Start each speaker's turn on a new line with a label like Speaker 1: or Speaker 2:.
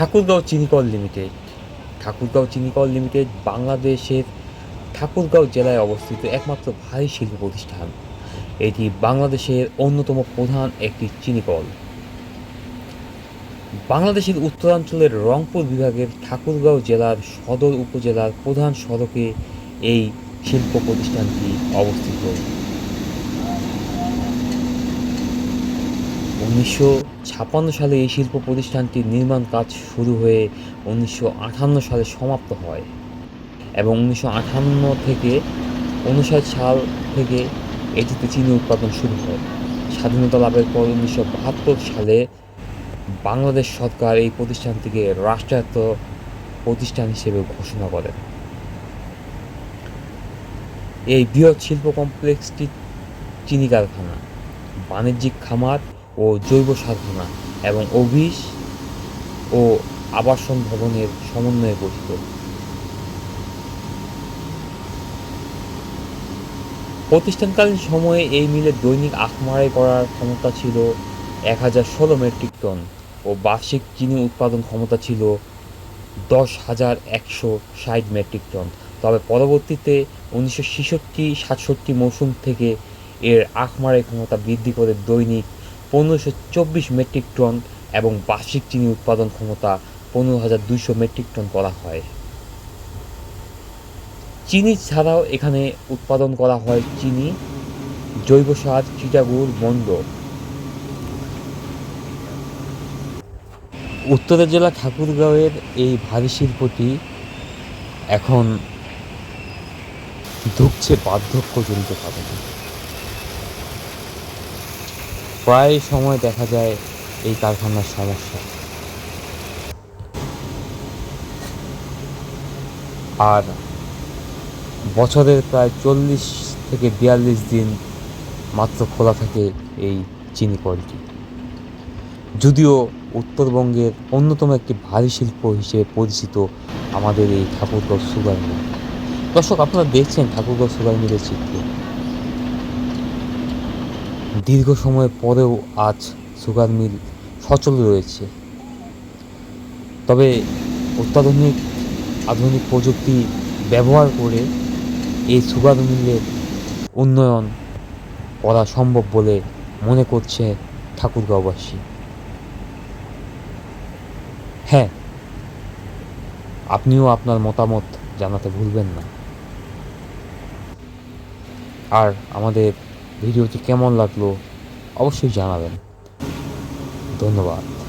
Speaker 1: ঠাকুরগাঁও চিনিকল লিমিটেড। ঠাকুরগাঁও চিনিকল লিমিটেড বাংলাদেশের ঠাকুরগাঁও জেলায় অবস্থিত একমাত্র ভারী শিল্প প্রতিষ্ঠান। এটি বাংলাদেশের অন্যতম প্রধান একটি চিনিকল। বাংলাদেশের উত্তরাঞ্চলের রংপুর বিভাগের ঠাকুরগাঁও জেলার সদর উপজেলার প্রধান সড়কে এই শিল্প প্রতিষ্ঠানটি অবস্থিত। উনিশশো ছাপ্পান্ন সালে এই শিল্প প্রতিষ্ঠানটির নির্মাণ কাজ শুরু হয়ে উনিশশো আটান্ন সালে সমাপ্ত হয় এবং উনিশশো আটান্ন থেকে উনষাট সাল থেকে এটিতে চিনি উৎপাদন শুরু হয়। স্বাধীনতা লাভের পর উনিশশো বাহাত্তর সালে বাংলাদেশ সরকার এই প্রতিষ্ঠানটিকে রাষ্ট্রায়ত্ত প্রতিষ্ঠান হিসেবে ঘোষণা করে এই বৃহৎ শিল্প কমপ্লেক্সটি চিনি কারখানা, বাণিজ্যিক খামার ও জৈব সাধনা এবং অফিস ও আবাসন ভবনের সমন্বয়ে গঠিত। প্রতিষ্ঠানকালীন সময়ে এই মিলে দৈনিক আখমারাই করার ক্ষমতা ছিল এক হাজার ষোলো মেট্রিক টন ও বার্ষিক চিনি উৎপাদন ক্ষমতা ছিল দশ হাজার একশো ষাট মেট্রিক টন। তবে পরবর্তীতে উনিশশো ছেষট্টি সাতষট্টি মৌসুম থেকে এর আখমারাই ক্ষমতা বৃদ্ধি করে দৈনিক পনেরোশো চব্বিশ মেট্রিক টন এবং বার্ষিক চিনি উৎপাদন ক্ষমতা পনেরো হাজার দুইশো মেট্রিক টন করা হয়। চিনি ছাড়াও এখানে উৎপাদন করা হয় চিনি, জৈব সার চিটাগুড় মন্ড। উত্তরের জেলা ঠাকুরগাঁওয়ের এই ভারী শিল্পটি এখন ধুকছে বার্ধক্যজনিত কারণে। প্রায় সময় দেখা যায় এই কারখানার সমস্যা। আর বছরের প্রায় চল্লিশ থেকে বিয়াল্লিশ দিন মাত্র খোলা থাকে এই চিনি কলটি। যদিও উত্তরবঙ্গের অন্যতম একটি ভারী শিল্প হিসেবে পরিচিত আমাদের এই ঠাকুরগাঁও সুগার মিল। দর্শক, আপনারা দেখছেন ঠাকুরগাঁও সুগার মিলের চিত্র। দীর্ঘ সময় পরেও আজ সুগার মিল সচল রয়েছে। তবে অত্যাধুনিক, আধুনিক প্রযুক্তি ব্যবহার করে এই সুগার মিলের উন্নয়ন করা সম্ভব বলে মনে করছে ঠাকুরগাঁওবাসী। হ্যাঁ আপনিও আপনার মতামত জানাতে ভুলবেন না। আর আমাদের ভিডিওটি কেমন লাগল অবশ্যই জানাবেন। ধন্যবাদ।